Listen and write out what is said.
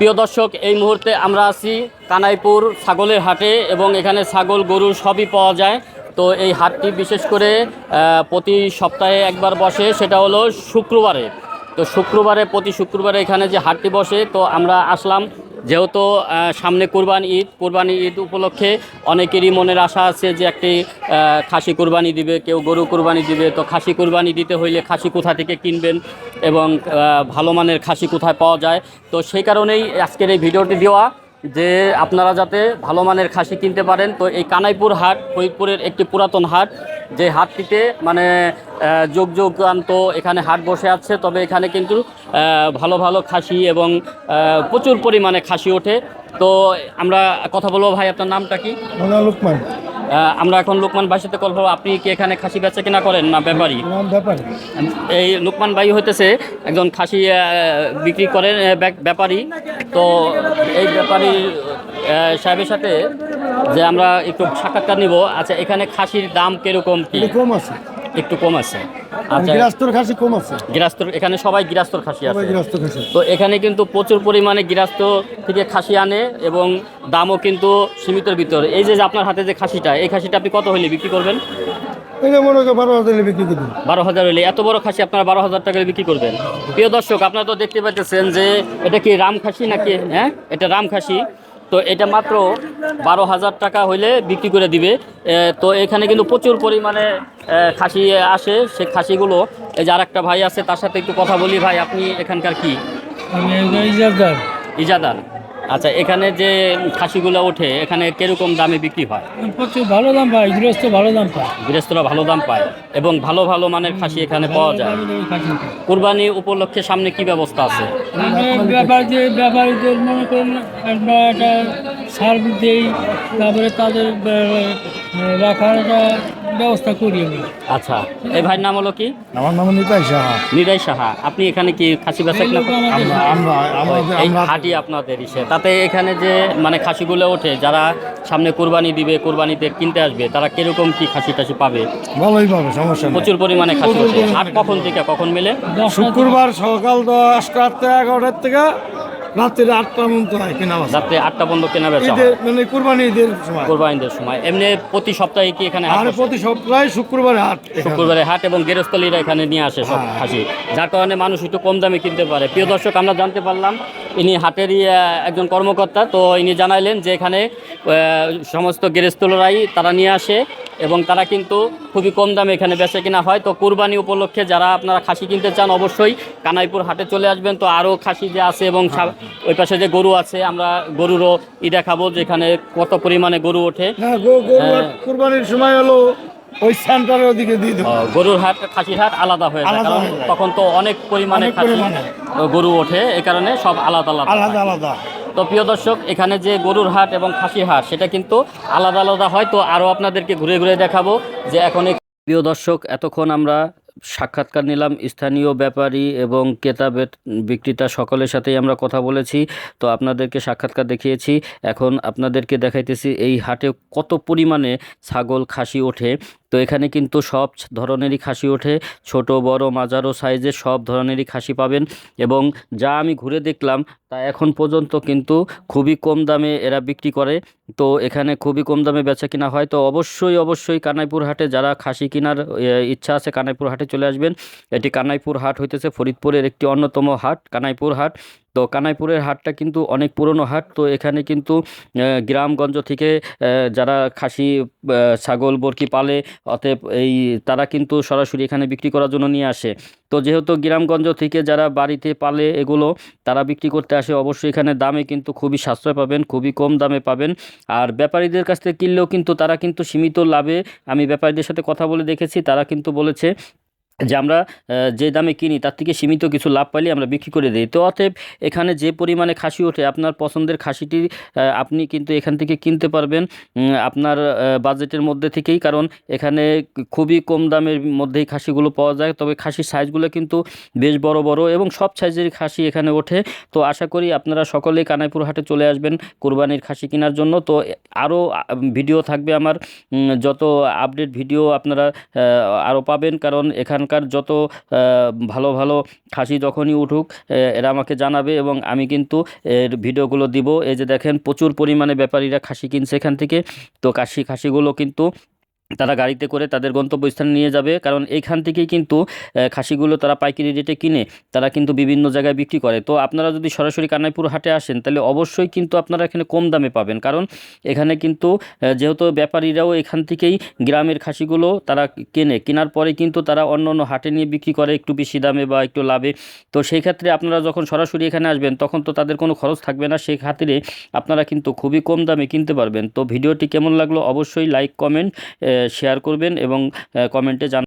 প্রিয় দর্শক, এই মুহূর্তে আমরা আছি কানাইপুর ছাগলের হাটে এবং এখানে ছাগল, গরু সবই পাওয়া যায়। তো এই হাটটি বিশেষ করে প্রতি সপ্তাহে একবার বসে, সেটা হলো শুক্রবারে। তো শুক্রবারে, প্রতি শুক্রবারে এখানে যে হাটটি বসে, তো আমরা আসলাম যেহেতু সামনে কুরবানি ঈদ কুরবানি ঈদ উপলক্ষে অনেকেরই মনের আশা আছে যে একটি খাসি কুরবানি দিবে, কেউ গরু কুরবানি দিবে। তো খাসি কুরবানি দিতে হইলে খাসি কোথা থেকে কিনবেন এবং ভালো মানের খাসি কোথায় পাওয়া যায়? তো সেই কারণেই আজকের এই ভিডিওটি দেওয়া। যে আপনারা যাতে ভালো মানের খাসি কিনতে পারেন, তো এই কানাইপুর হাট, ফরিদপুরের একটি পুরাতন হাট, যে হাটটিতে মানে যোগ যোগান্ত এখানে হাট বসে আছে। তবে এখানে কিন্তু ভালো ভালো খাসি এবং প্রচুর পরিমাণে খাসি ওঠে। তো আমরা কথা বলব, ভাই, আপনার নামটা কি? আমরা এখন লোকমান ভাইয়ের সাথে বলব। আপনি কি এখানে খাসি বেচা কিনা করেন না ব্যাপারী? এই লোকমান ভাই হইতেছে একজন খাসি বিক্রি করেন ব্যাপারী। তো এই ব্যাপারী সাহেবের সাথে যে আমরা একটু সাক্ষাৎকার নিব। আচ্ছা এখানে খাসির দাম কীরকম কি? কম আছে। একটু কম আছে। আচ্ছা গৃহস্থর খাসি কম আছে। গৃহস্থর এখানে সবাই গৃহস্থর খাসি আছে। খাসি তো এখানে কিন্তু প্রচুর পরিমাণে গৃহস্থ থেকে খাসি আনে এবং দামও কিন্তু সীমিতের ভিতরে। এই যে আপনার হাতে যে খাসিটা এই খাসিটা আপনি কত হইলে বিক্রি করবেন? বারো হাজার হলে এত বড় খাসি আপনারা বারো হাজার টাকা বিক্রি করবেন। প্রিয় দর্শক আপনারা তো দেখতে পাচ্ছেন যে এটা কি রাম খাসি নাকি হ্যাঁ? এটা রাম খাসি। তো এটা মাত্র বারো হাজার টাকা হইলে বিক্রি করে দিবে। তো এখানে কিন্তু প্রচুর পরিমাণে খাসি আসে। সে খাসিগুলো এই যে আরেকটা ভাই আছে তার সাথে একটু কথা বলি ভাই আপনি এখানকার কি? ইজাদার ইজাদার। আচ্ছা এখানে যে খাসিগুলো ওঠে এখানে কীরকম দামে বিক্রি হয়? প্রচুর ভালো দাম পায় গৃহস্থ ভালো দাম পায়। গৃহস্থরা ভালো দাম পায় এবং ভালো ভালো মানের খাসি এখানে পাওয়া যায়। কুরবানি উপলক্ষে সামনে কি ব্যবস্থা আছে? ব্যাপার যে ব্যাপারীদের মনে করেন আমরা একটা সার্ভিস দেই তারপরে তাদের রাখার একটা ব্যবস্থা করি আমি। আচ্ছা এই ভাইয়ের নাম হলো কি? আমার নাম নিতাই সাহা। নিদাই সাহা আপনি এখানে কি খাসি বেচা কিনা এই হাটি আপনাদের ইসে। তাতে এখানে যে মানে খাসিগুলো ওঠে যারা সামনে কোরবানি দিবে কোরবানিতে কিনতে আসবে তারা কীরকম কি খাসি টাসি পাবে? ভালোই পাবে সমস্যা নেই। প্রচুর পরিমাণে খাসি ওঠে। হাট কখন থেকে কখন মেলে? শুক্রবার সকাল দশটা থেকে এগারোটার থেকে রাত্রি আটটা পর্যন্ত হয় কেনা বাসা রাত্রে আটটা বন্ধ কেনা বেচা হয়। ঈদের মানে কুরবানি ঈদের সময়। কোরবানিদের সময়। এমনি প্রতি সপ্তাহে কি এখানে হাট আর বসে? প্রতি সপ্তাহে শুক্রবারে হাট এখানে। শুক্রবারে হাট এবং গেরস্থলীরা এখানে নিয়ে আসে সব হ্যাঁ। খাসি যার কারণে মানুষ একটু কম দামে কিনতে পারে। প্রিয় দর্শক আমরা জানতে পারলাম ইনি হাটেরই আহ, একজন কর্মকর্তা। তো ইনি জানাইলেন যে এখানে আহ, সমস্ত গেরস্থলরাই তারা নিয়ে আসে। এবং তারা কিন্তু খুবই কম দামে এখানে বেচে কিনা হয়। তো কুরবানি উপলক্ষে যারা আপনারা খাসি কিনতে চান অবশ্যই কানাইপুর হাটে চলে আসবেন। তো আরও খাসি যে আছে এবং ওই পাশে যে গরু আছে আমরা গরুরও ই দেখাবো যেখানে কত পরিমাণে গরু ওঠে। হ্যাঁ হ্যাঁ। কুরবানির সময় হলো ওই সেন্টারের ওদিকে দিয়ে দেবো। গরুর হাট খাসির হাট আলাদা হয়ে যায়। কারণ তখন তো অনেক পরিমাণে গরু ওঠে। এই কারণে সব আলাদা আলাদা। আলাদা আলাদা। তো প্রিয় দর্শক, এখানে যে গরুর হাট এবং খাসির হাট, সেটা কিন্তু আলাদা আলাদা হয়। তো আরও আপনাদেরকে ঘুরে ঘুরে দেখাবো যে এখন প্রিয় দর্শক, এতক্ষণ আমরা সাক্ষাৎকার নিলাম স্থানীয় ব্যাপারী এবং ক্রেতা বিক্রেতা সকলের সাথেই আমরা কথা বলেছি। তো আপনাদেরকে সাক্ষাৎকার দেখিয়েছি। এখন আপনাদেরকে দেখাইতেছি এই হাটে কত পরিমাণে ছাগল, খাসি ওঠে। তো এখানে কিন্তু সব ধরনেরই খাসি ওঠে। ছোট, বড়, মাঝারো সাইজের সব ধরনেরই খাসি পাবেন। এবং যা আমি ঘুরে দেখলাম তা এখন পর্যন্ত কিন্তু খুবই কম দামে এরা বিক্রি করে। তো এখানে খুবই কম দামে বেচা কিনা হয়। তো অবশ্যই অবশ্যই কানাইপুর হাটে যারা খাসি কেনার ইচ্ছা আছে কানাইপুর হাটে চলে আসবেন। এটি কানাইপুর হাট হইতেছে ফরিদপুরের একটি অন্যতম হাট, কানাইপুর হাট। তো কানাইপুরের হাটটা কিন্তু অনেক পুরনো হাট। তো এখানে কিন্তু গ্রামগঞ্জ থেকে যারা খাসি ছাগল, বরকি পালে, অতএব এই তারা কিন্তু সরাসরি এখানে বিক্রি করার জন্য নিয়ে আসে। তো যেহেতু গ্রামগঞ্জ থেকে যারা বাড়িতে পালে এগুলো, তারা বিক্রি করতে আসে, অবশ্যই এখানে দামে কিন্তু খুবই সাশ্রয় পাবেন, খুবই কম দামে পাবেন। আর ব্যাপারীদের কাছ থেকে কিনলেও কিন্তু তারা কিন্তু সীমিত লাভে, আমি ব্যাপারীদের সাথে কথা বলে দেখেছি, তারা কিন্তু বলেছে যে আমরা যে দামে কিনি তার থেকে সীমিত কিছু লাভ পাইলে আমরা বিক্রি করে দিই। তো অতএব এখানে যে পরিমাণে খাসি ওঠে, আপনার পছন্দের খাসিটি আপনি কিন্তু এখান থেকে কিনতে পারবেন আপনার বাজেটের মধ্যে থেকেই। কারণ এখানে খুবই কম দামের মধ্যেই খাসিগুলো পাওয়া যায়। তবে খাসির সাইজগুলো কিন্তু বেশ বড় বড় এবং সব সাইজের খাসি এখানে ওঠে। তো আশা করি আপনারা সকলেই কানাইপুর হাটে চলে আসবেন কোরবানির খাসি কেনার জন্য। তো আরও ভিডিও থাকবে আমার যত আপডেট ভিডিও আপনারা আরও পাবেন। কারণ এখানকার এখানকার যত ভালো ভালো খাসি যখনই উঠুক এরা আমাকে জানাবে এবং আমি কিন্তু এর ভিডিওগুলো দিব। এই যে দেখেন প্রচুর পরিমাণে ব্যাপারীরা খাসি কিনছে এখান থেকে। তো কাশি খাসিগুলো কিন্তু তারা গাড়িতে করে তাদের গন্তব্যস্থানে নিয়ে যাবে। কারণ এইখান থেকেই কিন্তু খাসিগুলো তারা পাইকারি রেটে কিনে তারা কিন্তু বিভিন্ন জায়গায় বিক্রি করে। তো আপনারা যদি সরাসরি কানাইপুর হাটে আসেন, তাহলে অবশ্যই কিন্তু আপনারা এখানে কম দামে পাবেন। কারণ এখানে কিন্তু যেহেতু ব্যাপারীরাও এখান থেকেই গ্রামের খাসিগুলো তারা কেনে। কেনার পরে কিন্তু তারা অন্য অন্য হাটে নিয়ে বিক্রি করে একটু বেশি দামে বা একটু লাভে। তো সেই ক্ষেত্রে আপনারা যখন সরাসরি এখানে আসবেন, তখন তো তাদের কোনো খরচ থাকবে না। সেই খাতিরে আপনারা কিন্তু খুবই কম দামে কিনতে পারবেন। তো ভিডিওটি কেমন লাগল অবশ্যই লাইক, কমেন্ট শেয়ার করবেন এবং কমেন্টে জান